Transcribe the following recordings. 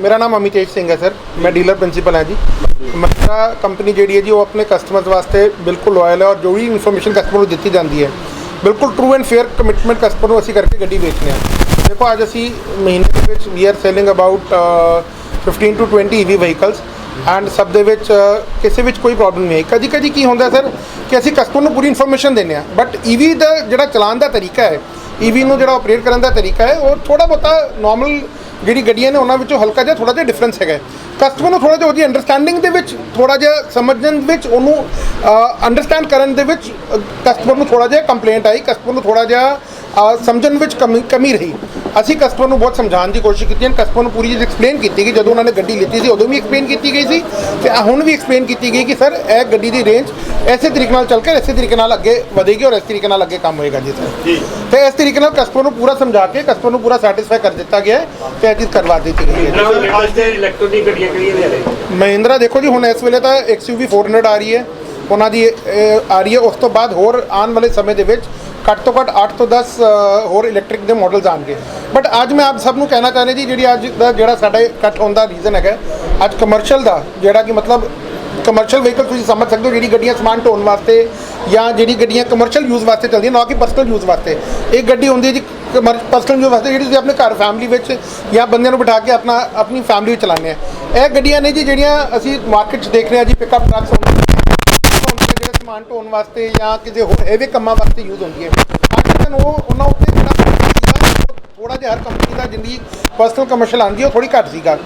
मेरा नाम अमितेश सिंह है, सर। मैं डीलर प्रिंसिपल हैं जी। मेरा कंपनी जी है जी, वो अपने कस्टमर्स वास्ते बिल्कुल लॉयल है और जो भी इन्फॉर्मेशन कस्टमर को दी जाती है, बिल्कुल true and fair commitment customer को असी करके गड्डी बेचने हैं। देखो, आज असी महीने के we are selling about fifteen to twenty EV vehicles and ਸਭ ਦੇ ਵਿੱਚ ਕਿਸੇ ਵਿੱਚ ਕੋਈ ਪ੍ਰੋਬਲਮ ਨਹੀਂ ਹੈ। ਕਦੀ ਕਦੀ ਕੀ ਹੁੰਦਾ ਸਰ ਕਿ ਅਸੀਂ ਕਸਟਮਰ ਨੂੰ ਪੂਰੀ ਇਨਫੋਰਮੇਸ਼ਨ ਦਿੰਦੇ ਹਾਂ। ਬਟ ਈਵੀ ਦਾ ਜਿਹੜਾ ਚਲਾਉਣ ਦਾ ਤਰੀਕਾ ਹੈ ਈਵੀ ਨੂੰ ਜਿਹੜਾ ਆਪਰੇਟ ਕਰਨ ਦਾ ਤਰੀਕਾ ਹੈ, ਉਹ ਥੋੜਾ ਬਹੁਤਾ ਨਾਰਮਲ ਜਿਹੜੀ ਗੱਡੀਆਂ ਨੇ, ਉਹਨਾਂ ਵਿੱਚੋਂ ਹਲਕਾ ਜਿਹਾ ਥੋੜਾ ਜਿਹਾ ਡਿਫਰੈਂਸ ਹੈਗਾ ਕਸਟਮਰ ਨੂੰ ਥੋੜਾ ਜਿਹਾ ਉਹਦੀ ਅੰਡਰਸਟੈਂਡਿੰਗ ਦੇ ਵਿੱਚ ਥੋੜਾ ਜਿਹਾ ਸਮਝਣ ਵਿੱਚ, ਉਹਨੂੰ ਅੰਡਰਸਟੈਂਡ ਕਰਨ ਦੇ ਵਿੱਚ ਕਸਟਮਰ ਨੂੰ ਥੋੜਾ ਜਿਹਾ ਕੰਪਲੇਂਟ ਆਈ ਕਸਟਮਰ ਨੂੰ ਥੋੜਾ ਜਿਹਾ ਸਮਝਣ ਵਿੱਚ ਕਮੀ ਕਮੀ ਰਹੀ। ਅਸੀਂ ਕਸਟਮਰ ਨੂੰ ਬਹੁਤ ਸਮਝਾਉਣ ਦੀ ਕੋਸ਼ਿਸ਼ ਕੀਤੀ ਹੈ ਕਸਟਮਰ ਨੂੰ ਪੂਰੀ ਚੀਜ਼ ਐਕਸਪਲੇਨ ਕੀਤੀ ਕਿ ਜਦੋਂ ਉਹਨਾਂ ਨੇ ਗੱਡੀ ਲਿੱਤੀ ਸੀ ਉਦੋਂ ਵੀ ਐਕਸਪਲੇਨ ਕੀਤੀ ਗਈ ਸੀ ਤੇ ਹੁਣ ਵੀ ਐਕਸਪਲੇਨ ਕੀਤੀ ਗਈ ਕਿ ਸਰ ਇਹ ਗੱਡੀ ਦੀ ਰੇਂਜ ਐਸੇ ਤਰੀਕੇ ਨਾਲ ਚੱਲ ਕੇ ਐਸੇ ਤਰੀਕੇ ਨਾਲ ਅੱਗੇ ਵਧੇਗੀ ਔਰ ਇਸ ਤਰੀਕੇ ਨਾਲ ਅੱਗੇ ਕੰਮ ਹੋਏਗਾ ਜੀ ਸਰ। ਜੀ। ਤੇ ਇਸ ਤਰੀਕੇ ਨਾਲ ਕਸਟਮਰ ਨੂੰ ਪੂਰਾ ਸਮਝਾ ਕੇ ਕਸਟਮਰ ਨੂੰ ਪੂਰਾ ਸੈਟੀਸਫਾਈ ਕਰ ਦਿੱਤਾ ਗਿਆ ਤੇ ਇਹ ਚੀਜ਼ ਕਰਵਾ ਦਿੱਤੀ ਗਈ ਹੈ। ਅੱਜ ਦੇ ਇਲੈਕਟ੍ਰੋਨਿਕ ਗੱਡੀਆਂ ਕਿਹੜੀਆਂ ਨੇ ਮਹਿੰਦਰਾ ਦੇਖੋ ਜੀ ਹੁਣ ਇਸ ਵੇਲੇ ਤਾਂ XUV 400 ਆ ਰਹੀ ਹੈ। ਉਹਨਾਂ ਦੀ ਆ ਰਹੀ ਹੈ। ਉਸ ਤੋਂ ਬਾਅਦ ਹੋਰ ਆਉਣ ਵਾਲੇ ਸਮੇਂ ਦੇ ਵਿੱਚ ਘੱਟ ਤੋਂ ਘੱਟ 8 ਤੋਂ 10 ਹੋਰ ਇਲੈਕਟ੍ਰਿਕ ਦੇ ਮਾਡਲਸ ਆਣਗੇ ਬਟ ਅੱਜ ਮੈਂ ਆਪ ਸਭ ਨੂੰ ਕਹਿਣਾ ਚਾਹੁੰਦਾ ਜੀ, ਜਿਹੜੀ ਅੱਜ ਦਾ ਜਿਹੜਾ ਸਾਡਾ ਇਕੱਠ ਹੋਣ ਦਾ ਰੀਜ਼ਨ ਹੈਗਾ, ਅੱਜ ਕਮਰਸ਼ੀਅਲ ਦਾ, ਜਿਹੜਾ ਕਿ ਮਤਲਬ ਕਮਰਸ਼ੀਅਲ ਵਹੀਕਲ ਤੁਸੀਂ ਸਮਝ ਸਕਦੇ ਹੋ ਜਿਹੜੀ ਗੱਡੀਆਂ ਸਮਾਨ ਢੋਣ ਵਾਸਤੇ ਜਾਂ ਜਿਹੜੀ ਗੱਡੀਆਂ ਕਮਰਸ਼ੀਅਲ ਯੂਜ਼ ਵਾਸਤੇ ਚੱਲਦੀਆਂ, ਨਾ ਕਿ ਪਰਸਨਲ ਯੂਜ਼ ਵਾਸਤੇ। ਇਹ ਗੱਡੀ ਹੁੰਦੀ ਹੈ ਜੀ ਪਰਸਨਲ ਯੂਜ਼ ਵਾਸਤੇ ਜਿਹੜੀ ਤੁਸੀਂ ਆਪਣੇ ਘਰ ਫੈਮਿਲੀ ਵਿੱਚ ਜਾਂ ਬੰਦਿਆਂ ਨੂੰ ਬਿਠਾ ਕੇ ਆਪਣਾ, ਆਪਣੀ ਫੈਮਿਲੀ ਵਿੱਚ ਚਲਾਉਂਦੇ ਆ। ਇਹ ਗੱਡੀਆਂ ਨੇ ਜੀ ਜਿਹੜੀਆਂ ਅਸੀਂ ਮਾਰਕੀਟ 'ਚ ਦੇਖ ਰਹੇ ਹਾਂ ਜੀ ਪਿਕਅਪ ਟਰੱਕਸ ਹੁੰਦੇ ਸਮਾਨ ਢੋਣ ਵਾਸਤੇ ਜਾਂ ਕਿਸੇ ਹੋਰ ਹੈਵੀ ਕੰਮਾਂ ਵਾਸਤੇ ਯੂਜ਼ ਹੁੰਦੀਆਂ ਅੱਜ ਤੱਕ ਉਹ ਉਹਨਾਂ ਉੱਤੇ ਜਿਹੜਾ ਥੋੜਾ ਜਿਹਾ ਹਰ ਕੰਪਨੀ ਦਾ ਜਿੰਨੀ ਪਰਸਨਲ ਕਮਰਸ਼ਲ ਆਉਂਦੀ ਹੈ, ਉਹ ਥੋੜੀ ਘੱਟ ਸੀਗਾ।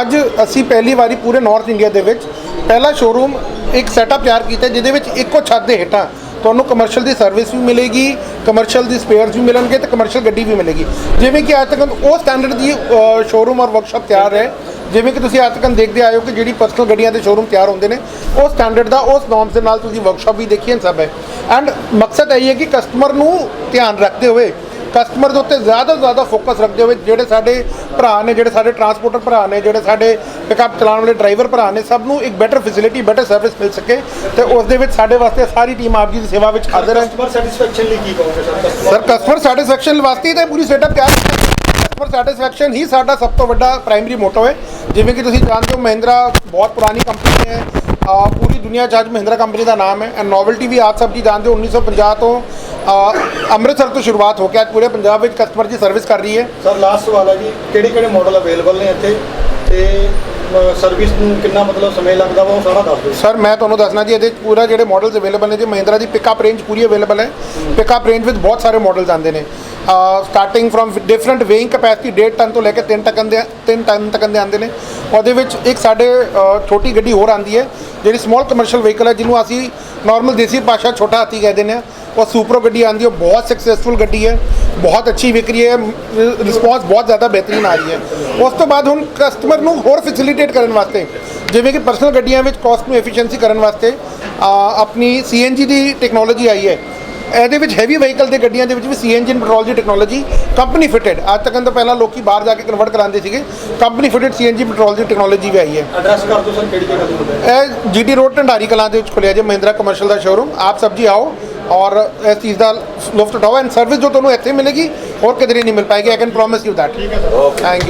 ਅੱਜ ਅਸੀਂ ਪਹਿਲੀ ਵਾਰੀ ਪੂਰੇ ਨਾਰਥ ਇੰਡੀਆ ਦੇ ਵਿੱਚ ਪਹਿਲਾ ਸ਼ੋਰੂਮ ਇੱਕ ਸੈਟਅਪ ਤਿਆਰ ਕੀਤਾ, ਜਿਹਦੇ ਵਿੱਚ ਇੱਕੋ ਛੱਤ ਦੇ ਹੇਠਾਂ ਤੁਹਾਨੂੰ ਕਮਰਸ਼ੀਅਲ ਦੀ ਸਰਵਿਸ ਵੀ ਮਿਲੇਗੀ ਕਮਰਸ਼ੀਅਲ ਦੀ ਸਪੇਅਰਸ ਵੀ ਮਿਲਣਗੇ ਤੇ ਕਮਰਸ਼ੀਅਲ ਗੱਡੀ ਵੀ ਮਿਲੇਗੀ। ਜਿਵੇਂ ਕਿ ਅੱਜ ਤੱਕ ਉਹ ਸਟੈਂਡਰਡ ਦੀ ਸ਼ੋਰੂਮ ਔਰ ਵਰਕਸ਼ਾਪ ਤਿਆਰ ਹੈ। ਜਿਵੇਂ ਕਿ ਤੁਸੀਂ ਅੱਜ ਤੱਕ ਦੇਖਦੇ ਹੋ ਕਿ ਜਿਹੜੀ ਪਰਸਨਲ ਗੱਡੀਆਂ ਦੇ ਸ਼ੋਰੂਮ ਤਿਆਰ ਹੁੰਦੇ ਨੇ ਉਹ ਸਟੈਂਡਰਡ ਦਾ ਉਸ ਨੋਰਮਸ ਦੇ ਨਾਲ ਤੁਸੀਂ ਵਰਕਸ਼ਾਪ ਵੀ ਦੇਖੀ ਹੈ ਸਭ ਹੈ। ਐਂਡ ਮਕਸਦ ਇਹ ਹੈ ਕਿ ਕਸਟਮਰ ਨੂੰ ਧਿਆਨ ਰੱਖਦੇ ਹੋਏ ਕਸਟਮਰ ਦੇ ਉੱਤੇ ਜ਼ਿਆਦਾ ਤੋਂ ਜ਼ਿਆਦਾ ਫੋਕਸ ਰੱਖਦੇ ਹੋਏ ਜਿਹੜੇ ਸਾਡੇ ਭਰਾ ਨੇ ਜਿਹੜੇ ਸਾਡੇ ਟਰਾਂਸਪੋਰਟਰ ਭਰਾ ਨੇ ਜਿਹੜੇ ਸਾਡੇ ਪਿਕਅਪ ਚਲਾਉਣ ਵਾਲੇ ਡਰਾਈਵਰ ਭਰਾ ਨੇ ਸਭ ਨੂੰ ਇੱਕ ਬੈਟਰ ਫੈਸਿਲਿਟੀ ਬੈਟਰ ਸਰਵਿਸ ਮਿਲ ਸਕੇ ਤੇ ਉਸ ਦੇ ਵਿੱਚ ਸਾਡੇ ਵਾਸਤੇ ਸਾਰੀ ਟੀਮ ਆਪ ਜੀ ਦੀ ਸੇਵਾ ਵਿੱਚ ਹਾਜ਼ਰ ਹੈ। ਕਸਟਮਰ ਸੈਟੀਸਫੈਕਸ਼ਨ ਲਈ ਕੀ ਕਹੋਗੇ ਸਰ? ਕਸਟਮਰ ਸੈਟੀਸਫੈਕਸ਼ਨ ਵਾਸਤੇ ਤਾਂ ਪੂਰੀ ਸੈਟਅਪ ਤਿਆਰ ਕਸਟਮਰ ਸੈਟੀਸਫੈਕਸ਼ਨ ਹੀ ਸਾਡਾ ਸਭ ਤੋਂ ਵੱਡਾ ਪ੍ਰਾਇਮਰੀ ਮੋਟੋ ਹੈ। ਜਿਵੇਂ ਕਿ ਤੁਸੀਂ ਜਾਣਦੇ ਹੋ ਮਹਿੰਦਰਾ ਬਹੁਤ ਪੁਰਾਣੀ ਕੰਪਨੀ ਹੈ। ਪੂਰੀ ਦੁਨੀਆ 'ਚ ਅੱਜ ਮਹਿੰਦਰਾ ਕੰਪਨੀ ਦਾ ਨਾਮ ਹੈ। ਐਂਡ ਨੋਵਲਟੀ ਵੀ ਆਪ ਸਭ ਜੀ ਜਾਣਦੇ ਹੋ 1950 ਤੋਂ ਅੰਮ੍ਰਿਤਸਰ ਤੋਂ ਸ਼ੁਰੂਆਤ ਹੋ ਕੇ ਅੱਜ ਪੂਰੇ ਪੰਜਾਬ ਵਿੱਚ ਕਸਟਮਰ ਦੀ ਸਰਵਿਸ ਕਰ ਰਹੀ ਹੈ। ਸਰ ਲਾਸਟ ਸਵਾਲ ਹੈ ਜੀ ਕਿਹੜੇ ਕਿਹੜੇ ਮਾਡਲ ਅਵੇਲੇਬਲ ਨੇ ਇੱਥੇ? ਤੇ ਸਰਵਿਸ ਨੂੰ ਕਿੰਨਾ ਮਤਲਬ ਸਮੇਂ ਲੱਗਦਾ ਵਾ ਉਹ ਸਾਰਾ ਦੱਸ ਦਿਓ। ਸਰ ਮੈਂ ਤੁਹਾਨੂੰ ਦੱਸਣਾ ਜੀ ਇਹਦੇ ਪੂਰਾ ਜਿਹੜੇ ਮਾਡਲਸ ਅਵੇਲੇਬਲ ਨੇ ਜੀ ਮਹਿੰਦਰਾ ਦੀ ਪਿਕਅਪ ਰੇਂਜ ਪੂਰੀ ਅਵੇਲੇਬਲ ਹੈ। ਪਿਕਅਪ ਰੇਂਜ ਵਿੱਚ ਬਹੁਤ ਸਾਰੇ ਮਾਡਲਸ ਆਉਂਦੇ ਨੇ। Starting from different weighing capacity 1.5 ton ਤੋਂ ਲੈ ਕੇ 3 ਟਨ ਦੇ 3 ਟਨ ਤੱਕ ਦੇ ਆਉਂਦੇ ਨੇ। ਉਹਦੇ ਵਿੱਚ ਇੱਕ ਸਾਡੇ ਛੋਟੀ ਗੱਡੀ ਹੋਰ ਆਉਂਦੀ ਹੈ ਜਿਹੜੀ ਸਮਾਲ ਕਮਰਸ਼ੀਅਲ ਵਹੀਕਲ ਹੈ ਜਿਹਨੂੰ ਅਸੀਂ ਨਾਰਮਲ ਦੇਸੀ ਭਾਸ਼ਾ ਛੋਟਾ ਹਾਥੀ ਕਹਿ ਦਿੰਦੇ ਹਾਂ। ਉਹ ਸੁਪਰੋ ਗੱਡੀ ਆਉਂਦੀ ਹੈ ਉਹ ਬਹੁਤ ਸਕਸੈਸਫੁਲ ਗੱਡੀ ਹੈ ਬਹੁਤ ਅੱਛੀ ਵਿਕਰੀ ਹੈ ਰਿਸਪੌਂਸ ਬਹੁਤ ਜ਼ਿਆਦਾ ਬਿਹਤਰੀਨ ਆ ਰਹੀ ਹੈ। ਉਸ ਤੋਂ ਬਾਅਦ ਹੁਣ ਕਸਟਮਰ ਨੂੰ ਹੋਰ ਫੈਸਿਲਿਟੇਟ ਕਰਨ ਵਾਸਤੇ ਜਿਵੇਂ ਕਿ ਪਰਸਨਲ ਗੱਡੀਆਂ ਵਿੱਚ ਕਾਸਟ ਨੂੰ ਐਫੀਸ਼ੀਐਂਸੀ ਕਰਨ ਵਾਸਤੇ ਅ, ਆਪਣੀ ਸੀਐਨਜੀ ਦੀ ਟੈਕਨੋਲੋਜੀ ਆਈ ਹੈ। ਇਹਦੇ ਵਿੱਚ ਹੈਵੀ ਵਹੀਕਲ ਦੇ ਗੱਡੀਆਂ ਦੇ ਵਿੱਚ ਵੀ ਸੀਐਨਜੀ ਪੈਟਰੋਲ ਦੀ ਟੈਕਨੋਲੋਜੀ ਕੰਪਨੀ ਫਿਟਡ ਅੱਜ ਤੱਕ ਤਾਂ ਪਹਿਲਾਂ ਲੋਕੀ ਬਾਹਰ ਜਾ ਕੇ ਕਨਵਰਟ ਕਰਾਉਂਦੇ ਸੀਗੇ। ਕੰਪਨੀ ਫਿਟਡ ਸੀਐਨਜੀ ਪੈਟਰੋਲ ਦੀ ਟੈਕਨੋਲੋਜੀ ਵੀ ਆਈ ਹੈ। ਐਡਰੈਸ ਕਰ ਦਿਓ ਸਰ ਕਿਹੜੀ ਜਗ੍ਹਾ ਤੇ ਹੁੰਦਾ ਹੈ? ਇਹ ਜੀਟੀ ਰੋਡ ਢੰਡਾਰੀ ਕਲਾਂ ਦੇ ਵਿੱਚ ਖੁੱਲਿਆ ਜੇ ਮਹਿੰਦਰਾ ਕਮਰਸ਼ੀਅਲ ਦਾ ਸ਼ੋਰੂਮ ਆਪ ਸਭ ਜੀ ਆਓ ਔਰ ਇਸ ਚੀਜ਼ ਦਾ ਲੁਫਤ ਉਠਾਓ। ਐਂਡ ਸਰਵਿਸ ਜੋ ਤੁਹਾਨੂੰ ਇੱਥੇ ਮਿਲੇਗੀ ਹੋਰ ਕਿਧਰੇ ਨਹੀਂ ਮਿਲ ਪਾਏਗੀ। I can promise you sir. Thank you